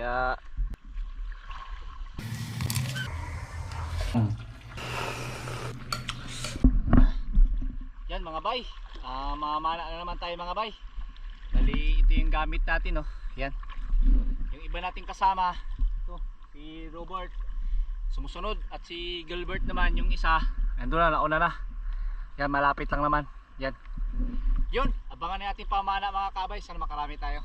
Kaya... Yan mga bay. Ah, uh, mamana na naman tayo mga bay. Dali ito yung gamit natin no. Yan. Yung iba nating kasama. Ito, si Robert. Sumusunod. At si Gilbert naman yung isa. Nandun na, nauna na. Yan, malapit lang naman. Yan. Yun, abangan natin pamana mga kabay. Sana makarami tayo.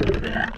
Yeah.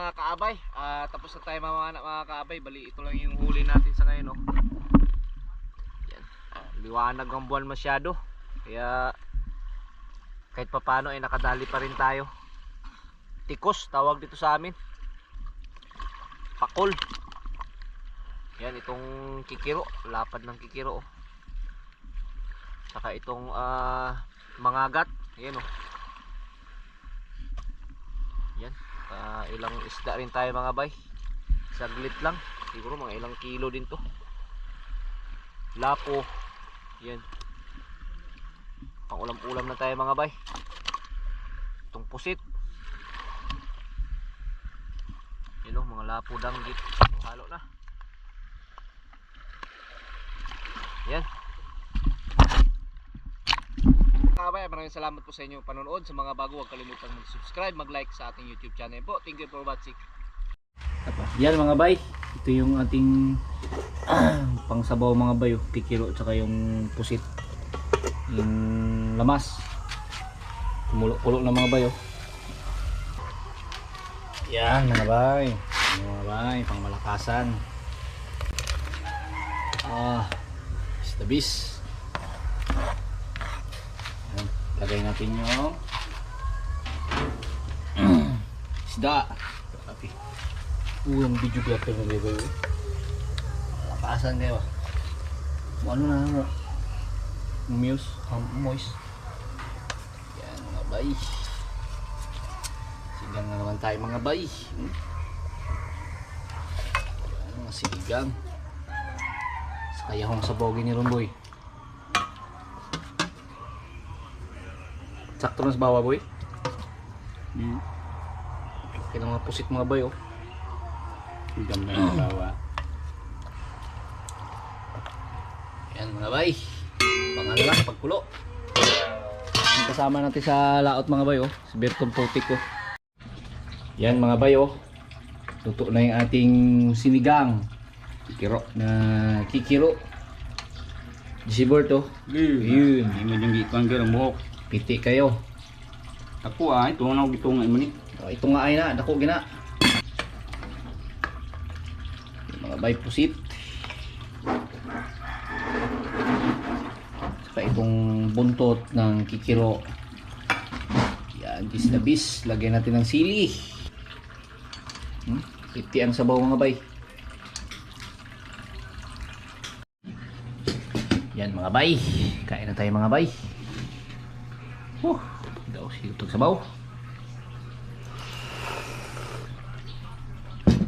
Mga kaabay, ah, tapos na tayo mga, mga kaabay. Bali, ito lang yung huli natin sa ngayon. No? Yan. Ah, liwanag ang buwan masyado. Kaya kahit papano ay nakadali pa rin tayo. Tikos, tawag dito sa amin. Pakol. Yan, itong kikiro. Lapad ng kikiro. Oh. Saka itong ah, mangagat. Yan oh. Yan. Ah, ilang isda rin tayo mga bay. Saglit lang. Siguro mga ilang kilo din to. Lapo. Yan. Pang ulam-ulam na tayo mga bay. Itong pusit. Yan o, mga lapo danggit. Halo na. Yan. Mga kabay, maraming salamat po sa inyong panonood. Sa mga bago, huwag kalimutang mag-subscribe, mag-like sa ating YouTube channel po. Thank you for watching. Yan mga bay, ito yung ating pangsabaw mga bay, oh. kikilo tsaka yung pusit. Yung lamas. Kumulo-kulo na mga bay. Oh. Yan mga bay. Mga bay, pang malakasan. Ah, is the beast. Lagay natin yung isda. Grabe. Uh, yung videographer na bebe. Malakasan kayo. Ano na ano. Muse, um, moist. Yan mga bay. Sigang na naman tayo mga bay. Hmm. Yan mga sigang. Sa kayahong sa bogi ni Rumboy. Sakto na sa bawa boy. Hmm. Kaya mga pusit mga bay oh. Ang ganda ng tawa. Yan mga bay. Pangalan lang, pagkulo. Kasama natin sa laot mga bay oh. Si Bertong Putik oh. Yan mga bay oh. Luto na yung ating sinigang. Kikiro na kikiro. Si Berto. Yun. Hindi mo yung gikuan ng buhok. Piti kayo. Ako ah, ito na gitungan mo ni. Oh, ito nga ay na, dako gina. Mga bay pusit. Saka itong buntot ng kikiro. Yan, bis na bis. Lagyan natin ng sili. Hmm? Iti ang sabaw mga bay. Yan mga bay. Kain na tayo mga bay. Huh, daw sigutog sabaw.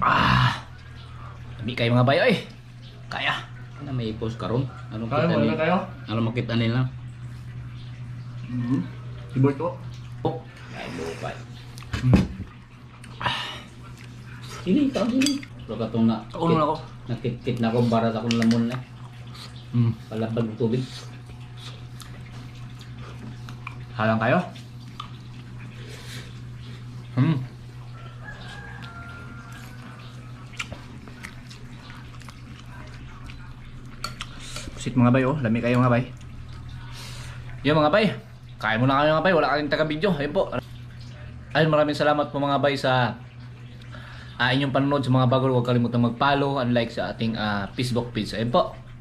Ah. Dami kayo mga bayo eh. Kaya. Ano may post karon? Ano Kaya kita mo ni? na kayo? Ano makita nila? Mhm. Si Berto. Oh. Ay, lupay. Sili ka, sili. Pero katong na. Kauno na ako. Nakit-kit na ako barat ako ng lamon na. Hmm. Palabag ng tubig. Halang kayo? Hmm. Pusit mga bay oh, lami kayo mga bay. Yo mga bay, kain muna kayo mga bay, wala kayong taga video. Ayun po. Ayun, maraming salamat po mga bay sa ah, inyong panonood sa mga bago. Huwag kalimutang mag-follow and like sa ating ah, Facebook page. Ayun po.